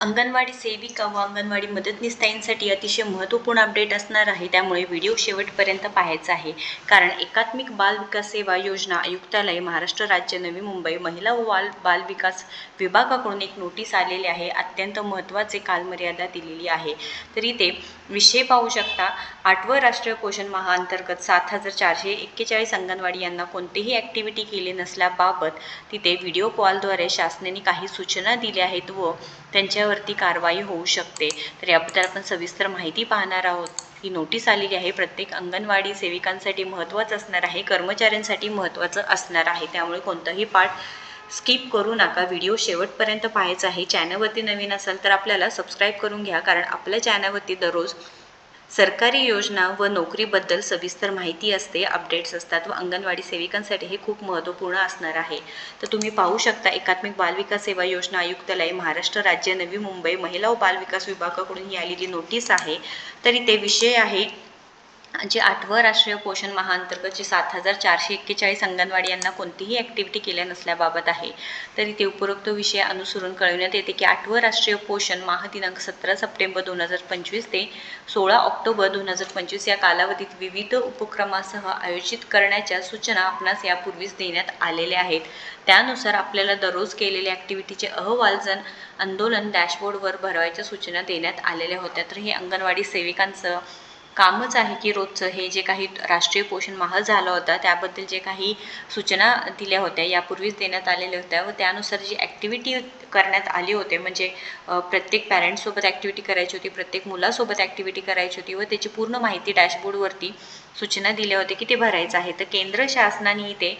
अंगणवाडी सेविका व अंगणवाडी मदतनीसताईंसाठी अतिशय महत्त्वपूर्ण अपडेट असणार आहे. त्यामुळे व्हिडिओ शेवटपर्यंत पाहायचा आहे. कारण एकात्मिक बाल विकास सेवा योजना आयुक्तालय महाराष्ट्र राज्य नवी मुंबई महिला व बाल बाल विकास विभागाकडून एक नोटीस आलेली आहे. अत्यंत महत्त्वाचे कालमर्यादा दिलेली आहे. तर इथे विषय पाहू शकता आठवं राष्ट्रीय पोषण महाअंतर्गत सात हजार चारशे एक्केचाळीस अंगणवाडी यांना कोणतीही ॲक्टिव्हिटी केली नसल्याबाबत तिथे व्हिडिओ कॉलद्वारे शासनाने काही सूचना दिल्या आहेत व त्यांच्यावरती कारवाई होऊ शकते. तर याबद्दल आपण सविस्तर माहिती पाहणार आहोत. ही नोटीस आलेली आहे. प्रत्येक अंगणवाडी सेविकांसाठी महत्त्वाचं असणार आहे. कर्मचाऱ्यांसाठी महत्त्वाचं असणार आहे. त्यामुळे कोणताही पार्ट स्किप करू नका. व्हिडिओ शेवटपर्यंत पाहायचा आहे. चॅनलवरती नवीन असाल तर आपल्याला सबस्क्राईब करून घ्या. कारण आपल्या चॅनलवरती दररोज सरकारी योजना व नोकरीबद्दल सविस्तर माहिती असते अपडेट्स असतात व अंगणवाडी सेविकांसाठी हे खूप महत्त्वपूर्ण असणार आहे. तर तुम्ही पाहू शकता एकात्मिक बालविकास सेवा योजना आयुक्तालय महाराष्ट्र राज्य नवी मुंबई महिला व बालविकास विभागाकडून ही आलेली नोटीस आहे. तरी ते विषय आहे जे आठवं राष्ट्रीय पोषण महाअंतर्गत जे सात हजार चारशे एक्केचाळीस अंगणवाडी यांना कोणतीही ॲक्टिव्हिटी केल्या नसल्याबाबत आहे. तर इथे उपरोक्त विषय अनुसरून कळविण्यात येते की आठवं राष्ट्रीय पोषण महादिनांक सतरा सप्टेंबर दोन हजार पंचवीस ते सोळा ऑक्टोबर दोन हजार पंचवीस या कालावधीत विविध उपक्रमासह आयोजित करण्याच्या सूचना आपणास यापूर्वीच देण्यात आलेल्या आहेत. त्यानुसार आपल्याला दररोज केलेल्या ॲक्टिव्हिटीचे अहवाल जण आंदोलन डॅशबोर्डवर भरवायच्या सूचना देण्यात आलेल्या होत्या. तर हे अंगणवाडी सेविकांचं कामच आहे की रोजचं हे जे काही राष्ट्रीय पोषण माह झाला होता त्याबद्दल जे काही सूचना दिल्या होत्या यापूर्वीच देण्यात आलेल्या होत्या व त्यानुसार जी ॲक्टिव्हिटी करण्यात आली होते. म्हणजे प्रत्येक पॅरेंट्ससोबत ॲक्टिव्हिटी करायची होती प्रत्येक मुलासोबत ॲक्टिव्हिटी करायची होती व त्याची पूर्ण माहिती डॅशबोर्डवरती सूचना दिल्या होत्या की ते भरायचं आहे. तर केंद्र शासनाने ते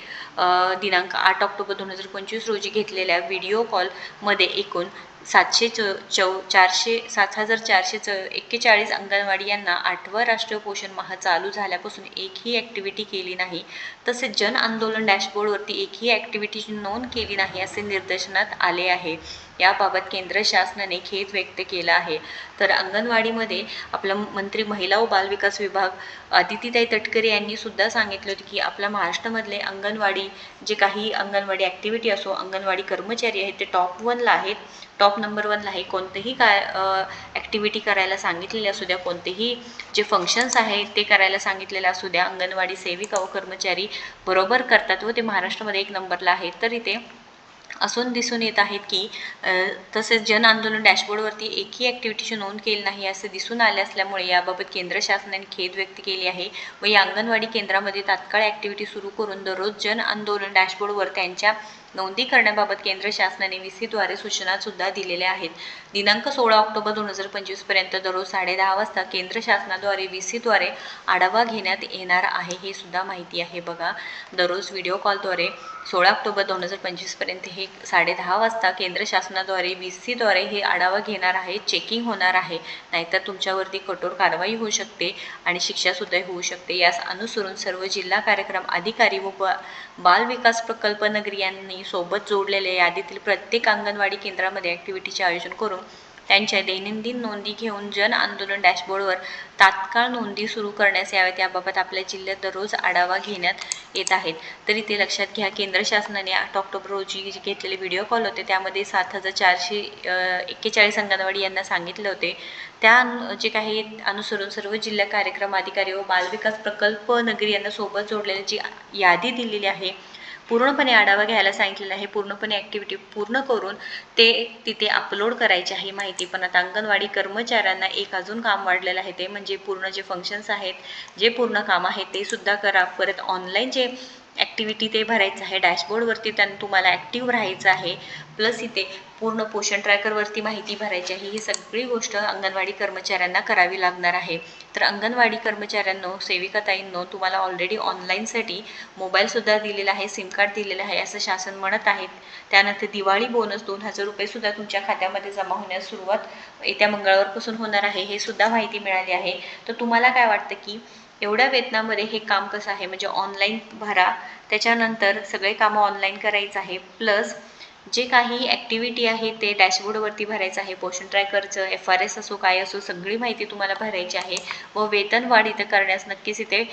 दिनांक आठ ऑक्टोबर दोन हजार पंचवीस रोजी घेतलेल्या व्हिडिओ कॉलमध्ये एकूण सातशे चौ चौ चारशे सात हजार चारशे च एक्केचाळीस अंगणवाडी यांना आठवं राष्ट्रीय पोषण माह चालू झाल्यापासून एकही ॲक्टिव्हिटी केली नाही. तसेच जन आंदोलन डॅशबोर्डवरती एकही ॲक्टिव्हिटीची नोंद केली नाही असे निर्देशनात आले आहे. याबाबत केंद्र शासनाने खेद व्यक्त केला आहे. तर अंगणवाडीमध्ये आपला मंत्री महिला व बालविकास विभाग अदितीताई तटकरे यांनी सुद्धा सांगितलं होतं की आपल्या महाराष्ट्रामधले अंगणवाडी जे काही अंगणवाडी ॲक्टिव्हिटी असो अंगणवाडी कर्मचारी आहेत ते टॉप वनला आहेत. टॉप नंबर वनला आहे. कोणतेही काय ॲक्टिव्हिटी करायला सांगितलेले असू द्या कोणतेही जे फंक्शन्स आहेत ते करायला सांगितलेले असू द्या अंगणवाडी सेविका व कर्मचारी बरोबर करतात व ते महाराष्ट्रामध्ये एक नंबरला आहेत. तर इथे असून दिसून येत आहेत की तसेच जन आंदोलन डॅशबोर्डवरती एकही ॲक्टिव्हिटीची नोंद केली नाही असे दिसून आले असल्यामुळे याबाबत केंद्र शासनाने खेद व्यक्त केली आहे व या अंगणवाडी केंद्रामध्ये तात्काळ ॲक्टिव्हिटी सुरू करून दररोज जन आंदोलन डॅशबोर्डवर त्यांच्या नोंदी करण्याबाबत केंद्र शासनाने व्ही सीद्वारे सूचना सुद्धा दिलेल्या आहेत. दिनांक सोळा ऑक्टोबर दोन हजार पंचवीसपर्यंत दररोज साडेदहा वाजता केंद्र शासनाद्वारे व्ही सीद्वारे आढावा घेण्यात येणार आहे हे सुद्धा माहिती आहे. बघा दररोज व्हिडिओ कॉलद्वारे सोळा ऑक्टोबर दोन हजार पंचवीसपर्यंत हे साडेदहा वाजता केंद्र शासनाद्वारे व्ही सीद्वारे हे आढावा घेणार आहे चेकिंग होणार आहे. नाहीतर तुमच्यावरती कठोर कारवाई होऊ शकते आणि शिक्षासुद्धा होऊ शकते. यास अनुसरून सर्व जिल्हा कार्यक्रम अधिकारी व बाल विकास प्रकल्प नगरी यांनी सोबत जोडलेल्या यादीतील प्रत्येक अंगणवाडी केंद्रामध्ये ॲक्टिव्हिटीचे आयोजन करून त्यांच्या दैनंदिन नोंदी घेऊन जन आंदोलन डॅशबोर्डवर तात्काळ नोंदी सुरू करण्यास याव्यात याबाबत आपल्या जिल्ह्यात दररोज आढावा घेण्यात येत आहेत. तरी ते लक्षात घ्या केंद्र शासनाने आठ ऑक्टोबर रोजी जे घेतलेले व्हिडिओ कॉल होते त्यामध्ये सात हजार चारशे एक्केचाळीस अंगणवाडी यांना सांगितले होते. त्या जे काही अनुसरून सर्व जिल्हा कार्यक्रम अधिकारी व बालविकास प्रकल्प नगरी यांना सोबत जोडलेली जी यादी दिलेली आहे पूर्णपणे आढावा घ्यायला सांगितलेला आहे. पूर्णपणे ॲक्टिव्हिटी पूर्ण करून ते तिथे अपलोड करायचे आहे माहिती. पण आता अंगणवाडी कर्मचाऱ्यांना एक अजून काम वाढलेलं आहे. ते म्हणजे पूर्ण जे फंक्शन्स आहेत जे पूर्ण काम आहे ते सुद्धा करा. परत ऑनलाईन जे ॲक्टिव्हिटी ते भरायचं आहे. डॅशबोर्डवरती त्यांना तुम्हाला ॲक्टिव्ह राहायचं आहे. प्लस इथे पूर्ण पोषण ट्रॅकरवरती माहिती भरायची आहे. ही सगळी गोष्ट अंगणवाडी कर्मचाऱ्यांना करावी लागणार आहे. तर अंगणवाडी कर्मचाऱ्यांनो सेविकाताईंनो तुम्हाला ऑलरेडी ऑनलाईनसाठी मोबाईलसुद्धा दिलेला आहे सिम कार्ड दिलेलं आहे असं शासन म्हणत आहेत त्यानंतर दिवाळी बोनस दोन हजार रुपयेसुद्धा तुमच्या खात्यामध्ये जमा होण्यास सुरुवात येत्या मंगळवारपासून होणार आहे. हे सुद्धा माहिती मिळाली आहे. तर तुम्हाला काय वाटतं की एवढ्या वेतनामध्ये हे काम कसं आहे? म्हणजे ऑनलाईन भरा. त्याच्यानंतर सगळे कामं ऑनलाईन करायचं आहे. प्लस जे काही ॲक्टिव्हिटी आहे ते डॅशबोर्डवरती भरायचं आहे. पोषण ट्रॅकरचं एफ आर एस असो काय असो सगळी माहिती तुम्हाला भरायची आहे. व वेतनवाढ इथं करण्यास नक्कीच इथे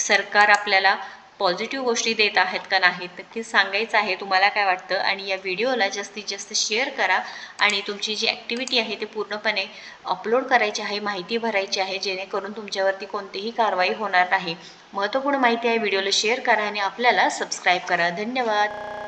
सरकार आपल्याला पॉझिटिव्ह गोष्टी देत आहेत का नाहीत नक्कीच सांगायचं आहे. तुम्हाला काय वाटतं? आणि या व्हिडिओला जास्तीत जास्त शेअर करा आणि तुमची जी ॲक्टिव्हिटी आहे ते पूर्णपणे अपलोड करायची आहे माहिती भरायची आहे जेणेकरून तुमच्यावरती कोणतीही कारवाई होणार नाही. महत्त्वपूर्ण माहिती आहे व्हिडिओला शेअर करा आणि आपल्याला सबस्क्राईब करा. धन्यवाद.